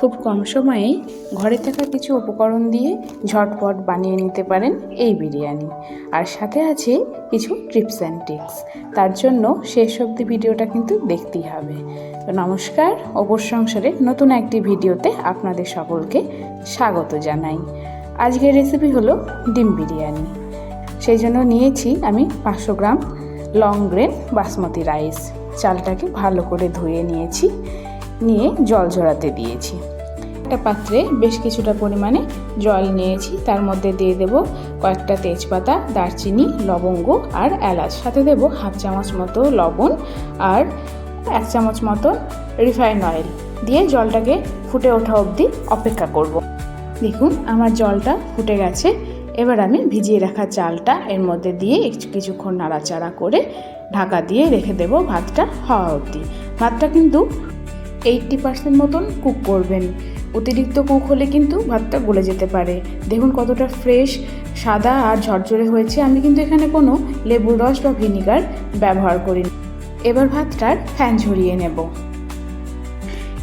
খুব কম সময়েই ঘরে থাকা কিছু উপকরণ দিয়ে ঝটপট বানিয়ে নিতে পারেন এই বিরিয়ানি। আর সাথে আছে কিছু ট্রিপস অ্যান্ড টিক্স তার জন্য শেষ অবধি ভিডিওটা কিন্তু দেখতেই হবে। তো নমস্কার, অপর সংসারের নতুন একটি ভিডিওতে আপনাদের সকলকে স্বাগত জানাই। আজকের রেসিপি হলো ডিম বিরিয়ানি। সেই জন্য নিয়েছি আমি পাঁচশো gram long grain basmati rice চালটাকে ভালো করে ধুয়ে নিয়েছি। নিয়ে জল ঝরাতে দিয়েছি। একটা পাত্রে বেশ কিছুটা পরিমাণে জল নিয়েছি। তার মধ্যে দিয়ে দেব কয়েকটা তেজপাতা, দারচিনি, লবঙ্গ আর এলাচ। সাথে দেব হাফ চামচ মতো লবণ আর এক চামচ মতো রিফাইন অয়েল। দিয়ে জলটাকে ফুটে ওঠা অবধি অপেক্ষা করব। দেখুন, আমার জলটা ফুটে গেছে। এবার আমি ভিজিয়ে রাখা চালটা এর মধ্যে দিয়ে কিছুক্ষণ নাড়াচাড়া করে ঢাকা দিয়ে রেখে দেব ভাতটা হওয়া অবধি। ভাতটা কিন্তু এইটটি পার্সেন্ট মতন কুক করবেন। অতিরিক্ত কুক হলে কিন্তু ভাতটা গলে যেতে পারে। দেখুন কতটা ফ্রেশ সাদা আর ঝরঝরে হয়েছে। আমি কিন্তু এখানে কোনো লেবুর রস বা ভিনিগার ব্যবহার করিনি। এবার ভাতটার ফ্যান ঝরিয়ে নেব।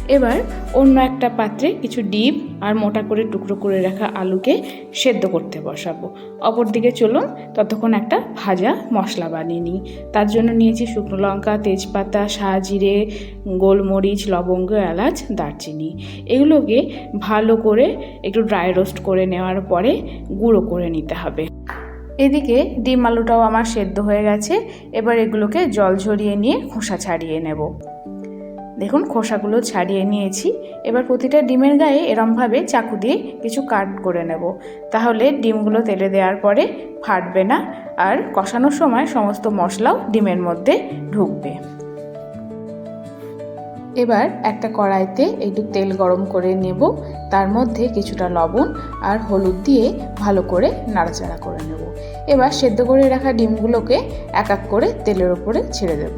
এবার অন্য একটা পাত্রে কিছু ডিম আর মোটা করে টুকরো করে রাখা আলুকে সেদ্ধ করতে বসাবো। অপরদিকে চলুন ততক্ষণ একটা ভাজা মশলা বানিয়ে নিই। তার জন্য নিয়েছি শুকনো লঙ্কা, তেজপাতা জিরে গোলমরিচ, লবঙ্গ, এলাচ, দারচিনি। এগুলোকে ভালো করে একটু ড্রাই রোস্ট করে নেওয়ার পরে গুঁড়ো করে নিতে হবে। এদিকে ডিম আলুটাও আমার সেদ্ধ হয়ে গেছে। এবার এগুলোকে জল ঝরিয়ে নিয়ে খোসা ছাড়িয়ে নেব। দেখুন, খোসাগুলো ছাড়িয়ে নিয়েছি। এবার প্রতিটা ডিমের গায়ে এরমভাবে চাকু দিয়ে কিছু কাট করে নেব। তাহলে ডিমগুলো তেলে দেওয়ার পরে ফাটবে না আর কষানোর সময় সমস্ত মশলাও ডিমের মধ্যে ঢুকবে। এবার একটা কড়াইতে একটু তেল গরম করে নেব। তার মধ্যে কিছুটা লবণ আর হলুদ দিয়ে ভালো করে নাড়াচাড়া করে নেব। এবার সেদ্ধ করে রাখা ডিমগুলোকে এক এক করে তেলের ওপরে ছেড়ে দেব।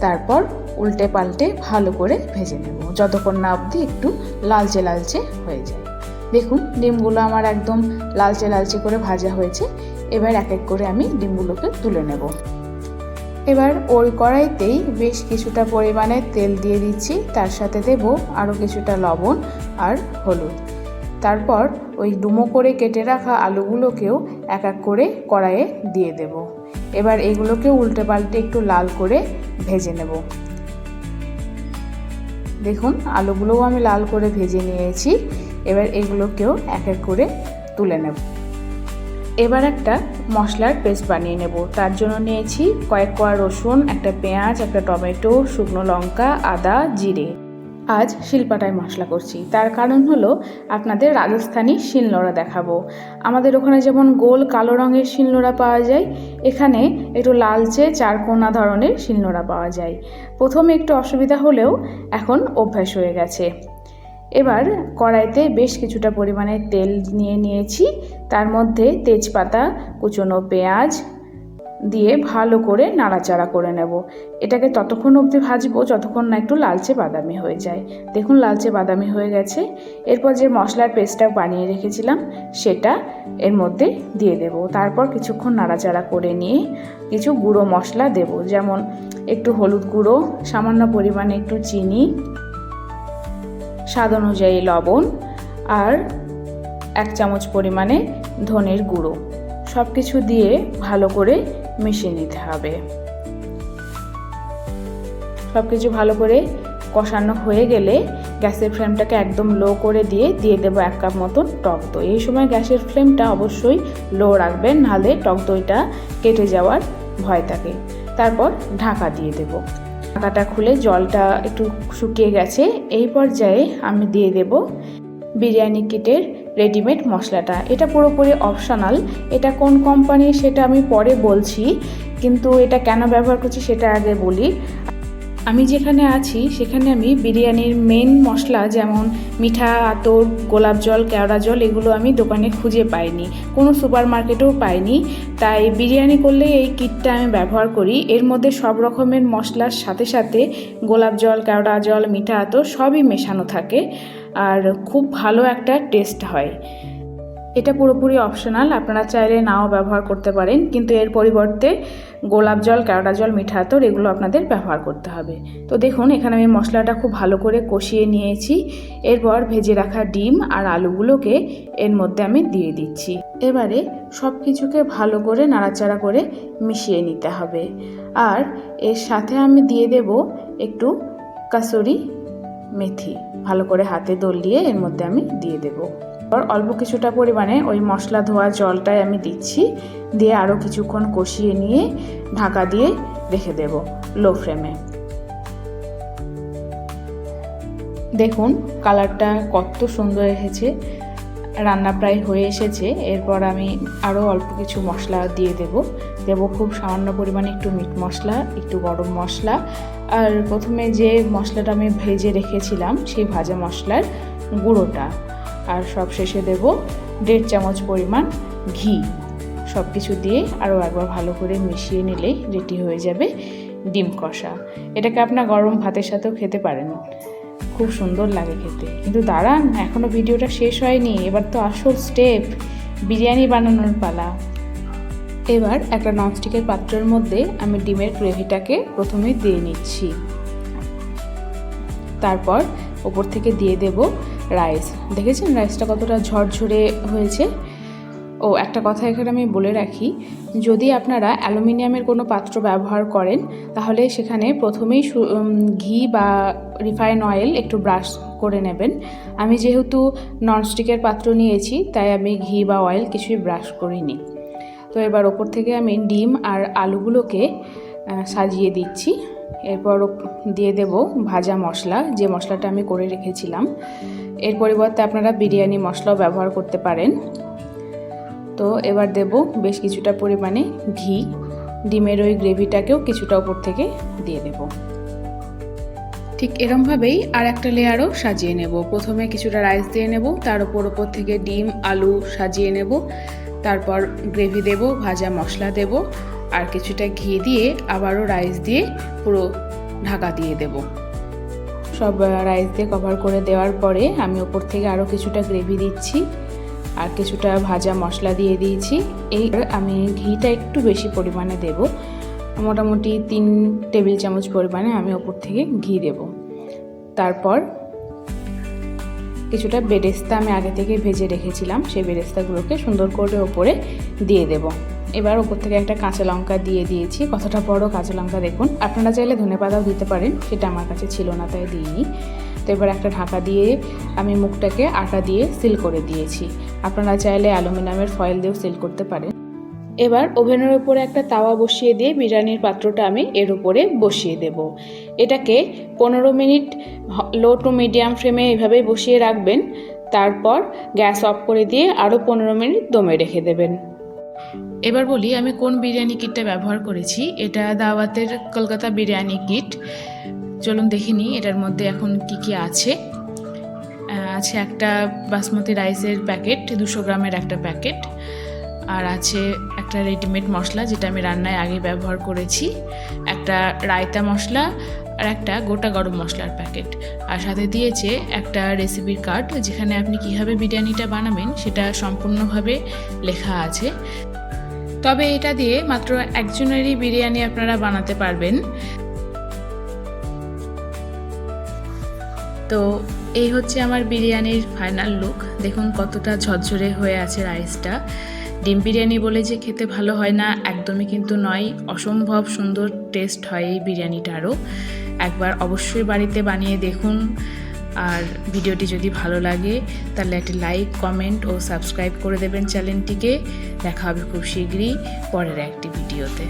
তারপর উল্টে পাল্টে ভালো করে ভেজে নেব। যতক্ষণ না অবধি একটু লালচে লালচে হয়ে যায়। দেখুন, ডিমগুলো আমার একদম লালচে লালচে করে ভাজা হয়েছে। এবার এক এক করে আমি ডিমগুলোকে তুলে নেব। এবার ওই কড়াইতেই বেশ কিছুটা পরিমাণে তেল দিয়ে দিচ্ছি। তার সাথে দেব আরও কিছুটা লবণ আর হলুদ। তারপর ওই ডুমো করে কেটে রাখা আলুগুলোকেও এক এক করে কড়াইয়ে দিয়ে দেব। এবার এগুলোকে উল্টে পাল্টে একটু লাল করে ভেজে নেব। দেখুন, আলুগুলোও আমি লাল করে ভেজে নিয়েছি। এবার এগুলোকেও এক এক করে তুলে নেব। এবার একটা মশলার পেস্ট বানিয়ে নেব। তার জন্য নিয়েছি কয়েক কোয়া রসুন, একটা পেঁয়াজ, একটা টমেটো, শুকনো লঙ্কা, আদা, জিরে। আজ শিলপাটায় মশলা করছি। তার কারণ হলো আপনাদের রাজস্থানি শিলনোড়া দেখাবো। আমাদের ওখানে যেমন গোল কালো রঙের শিলনোড়া পাওয়া যায়, এখানে একটু লালচে চারকোনা ধরনের শিলনোড়া পাওয়া যায়। প্রথমে একটু অসুবিধা হলেও এখন অভ্যাস হয়ে গেছে। এবার কড়াইতে বেশ কিছুটা পরিমাণে তেল নিয়ে নিয়েছি। তার মধ্যে তেজপাতা, কুচনো পেঁয়াজ দিয়ে ভালো করে নাড়াচাড়া করে নেব। এটাকে ততক্ষণ অবধি ভাজবো যতক্ষণ না একটু লালচে বাদামি হয়ে যায়। দেখুন লালচে বাদামি হয়ে গেছে। এরপর যে মশলার পেস্টটা বানিয়ে রেখেছিলাম, সেটা এর মধ্যে দিয়ে দেব। তারপর কিছুক্ষণ নাড়াচাড়া করে নিয়ে কিছু গুঁড়ো মশলা দেব। যেমন একটু হলুদ গুঁড়ো, সামান্য পরিমাণে একটু চিনি, স্বাদ অনুযায়ী লবণ আর এক চামচ পরিমাণে ধনের গুঁড়ো। সব কিছু দিয়ে ভালো করে মিশিয়ে নিতে হবে। সব কিছু ভালো করে কষানো হয়ে গেলে গ্যাসের ফ্লেমটাকে একদম লো করে দিয়ে দিয়ে দেবো এক কাপ মতন টক দই। এই সময় গ্যাসের ফ্লেমটা অবশ্যই লো রাখবেন, নাহলে টক দইটা কেটে যাওয়ার ভয় থাকে। তারপর ঢাকা দিয়ে দেব। ঢাকাটা খুলে জলটা একটু শুকিয়ে গেছে, এই পর্যায়ে আমি দিয়ে দেব বিরিয়ানি কিটের রেডিমেড মশলাটা। এটা পুরোপুরি অপশনাল এটা কোন কোম্পানির সেটা আমি পরে বলছি, কিন্তু এটা কেন ব্যবহার করছি সেটা আগে বলি। আমি যেখানে আছি, সেখানে আমি বিরিয়ানির মেন মশলা যেমন মিঠা, আতর, গোলাপ জল, কেওড়া জল, এগুলো আমি দোকানে খুঁজে পাইনি। কোনো সুপার মার্কেটেও পাইনি। তাই বিরিয়ানি করলে এই কিটটা আমি ব্যবহার করি। এর মধ্যে সব রকমের মশলার সাথে সাথে গোলাপ জল, কেওড়া জল, মিঠা, আতর সবই মেশানো থাকে। আর খুব ভালো একটা টেস্ট হয়। এটা পুরোপুরি অপশনাল আপনারা চাইলে নাও ব্যবহার করতে পারেন, কিন্তু এর পরিবর্তে গোলাপ জল কেওড়া জল, মিঠা আতর, এগুলো আপনাদের ব্যবহার করতে হবে। তো দেখুন, এখানে আমি মশলাটা খুব ভালো করে কষিয়ে নিয়েছি। এরপর ভেজে রাখা ডিম আর আলুগুলোকে এর মধ্যে আমি দিয়ে দিচ্ছি। এবারে সব কিছুকে ভালো করে নাড়াচাড়া করে মিশিয়ে নিতে হবে। আর এর সাথে আমি দিয়ে দেব একটু কাসুরি মেথি। ভালো করে হাতে দলিয়ে এর মধ্যে আমি দিয়ে দেবো। এবার অল্প কিছুটা পরিমাণে ওই মশলা ধোয়া জলটাই আমি দিচ্ছি। দিয়ে আরও কিছুক্ষণ কষিয়ে নিয়ে ঢাকা দিয়ে রেখে দেব লো ফ্লেমে দেখুন কালারটা কত সুন্দর এসেছে। রান্না প্রায় হয়ে এসেছে। এরপর আমি আরও অল্প কিছু মশলা দিয়ে দেব। দেব খুব সামান্য পরিমাণে একটু মিট মশলা, একটু গরম মশলা আর প্রথমে যে মশলাটা আমি ভেজে রেখেছিলাম, সেই ভাজা মশলার গুঁড়োটা। আর সব শেষে দেব দেড় চামচ পরিমাণ ঘি। সব কিছু দিয়ে আরও একবার ভালো করে মিশিয়ে নিলেই রেডি হয়ে যাবে ডিম কষা। এটাকে আপনার গরম ভাতের সাথেও খেতে পারেন। খুব সুন্দর লাগে খেতে। কিন্তু দাঁড়ান এখনও ভিডিওটা শেষ হয়নি। এবার তো আসল স্টেপ বিরিয়ানি বানানোর পালা। এবার একটা ননস্টিকের পাত্রের মধ্যে আমি ডিমের গ্রেভিটাকে প্রথমে দিয়ে নিচ্ছি। তারপর ওপর থেকে দিয়ে দেব রাইস। দেখেছেন রাইসটা কতটা ঝরঝরে হয়েছে? ও, একটা কথা এখানে আমি বলে রাখি, যদি আপনারা অ্যালুমিনিয়ামের কোনো পাত্র ব্যবহার করেন, তাহলে সেখানে প্রথমেই ঘি বা রিফাইন অয়েল একটু ব্রাশ করে নেবেন। আমি যেহেতু ননস্টিকের পাত্র নিয়েছি, তাই আমি ঘি বা অয়েল কিছুই ব্রাশ করিনি। তো এবার ওপর থেকে আমি ডিম আর আলুগুলোকে সাজিয়ে দিচ্ছি। এরপর দিয়ে দেব ভাজা মশলা। যে মশলাটা আমি করে রেখেছিলাম, এর পরিবর্তে আপনারা বিরিয়ানি মশলাও ব্যবহার করতে পারেন। তো এবার দেব বেশ কিছুটা পরিমাণে ঘি। ডিমের ওই গ্রেভিটাকেও কিছুটা ওপর থেকে দিয়ে দেব। ঠিক এরমভাবেই আর একটা লেয়ারও সাজিয়ে নেব। প্রথমে কিছুটা রাইস দিয়ে নেব, তার উপর ওপর থেকে ডিম, আলু সাজিয়ে নেব। তারপর গ্রেভি দেব, ভাজা মশলা দেব, আর কিছুটা ঘি দিয়ে আবারও রাইস দিয়ে পুরো ঢাকা দিয়ে দেব। সব রাইস দিয়ে কভার করে দেওয়ার পরে আমি ওপর থেকে আরও কিছুটা গ্রেভি দিচ্ছি, আর কিছুটা ভাজা মশলা দিয়ে দিয়েছি। এই আমি ঘিটা একটু বেশি পরিমাণে দেব, মোটামুটি তিন টেবিল চামচ পরিমাণে আমি ওপর থেকে ঘি দেব। তারপর কিছুটা বেরেস্তা আমি আগে থেকে ভেজে রেখেছিলাম, সেই বেরেস্তাগুলোকে সুন্দর করে ওপরে দিয়ে দেব। এবার ওপর থেকে একটা কাঁচা লঙ্কা দিয়ে দিয়েছি, কতটা বড় কাঁচা লঙ্কা দেখুন। আপনারা চাইলে ধনে পাতাও দিতে পারেন, সেটা আমার কাছে ছিল না, তাই দিইনি। তো এবার একটা ঢাকা দিয়ে আমি মুখটাকে আটা দিয়ে সিল করে দিয়েছি। আপনারা চাইলে অ্যালুমিনিয়ামের ফয়েল দিয়েও সিল করতে পারেন। এবার ওভেনের উপরে একটা তাওয়া বসিয়ে দিয়ে বিরিয়ানির পাত্রটা আমি এর উপরে বসিয়ে দেব। এটাকে পনেরো মিনিট লো টু মিডিয়াম ফ্লেমে এভাবেই বসিয়ে রাখবেন, তারপর গ্যাস অফ করে দিয়ে আরও পনেরো মিনিট দমে রেখে দেবেন। এবার বলি আমি কোন বিরিয়ানি কিটটা ব্যবহার করেছি। এটা দাওয়াতের কলকাতা বিরিয়ানি কিট। চলুন দেখে নিই এটার মধ্যে এখন কি কি আছে। আছে একটা বাসমতি রাইসের প্যাকেট, দুশো গ্রামের একটা প্যাকেট। আর আছে একটা রেডিমেড মশলা যেটা আমি রান্নায় আগে ব্যবহার করেছি, একটা রায়তা মশলা আর একটা গোটা গরম মশলার প্যাকেট আর সাথে দিয়েছে একটা রেসিপির কার্ড যেখানে আপনি কীভাবে বিরিয়ানিটা বানাবেন সেটা সম্পূর্ণভাবে লেখা আছে। তবে এটা দিয়ে মাত্র একজনেরই বিরিয়ানি আপনারা বানাতে পারবেন। তো এই হচ্ছে আমার বিরিয়ানির ফাইনাল লুক দেখুন কতটা ঝরঝরে হয়ে আছে রাইসটা ডিম বিরিয়ানি বলে যে খেতে ভালো হয় না, একদমই কিন্তু নয়। অসম্ভব সুন্দর টেস্ট হয় এই বিরিয়ানিটারও একবার অবশ্যই বাড়িতে বানিয়ে দেখুন। আর ভিডিওটি যদি ভালো লাগে, তাহলে একটি লাইক কমেন্ট ও সাবস্ক্রাইব করে দেবেন চ্যানেলটিকে। দেখা হবে খুব শীঘ্রই পরের একটি ভিডিওতে।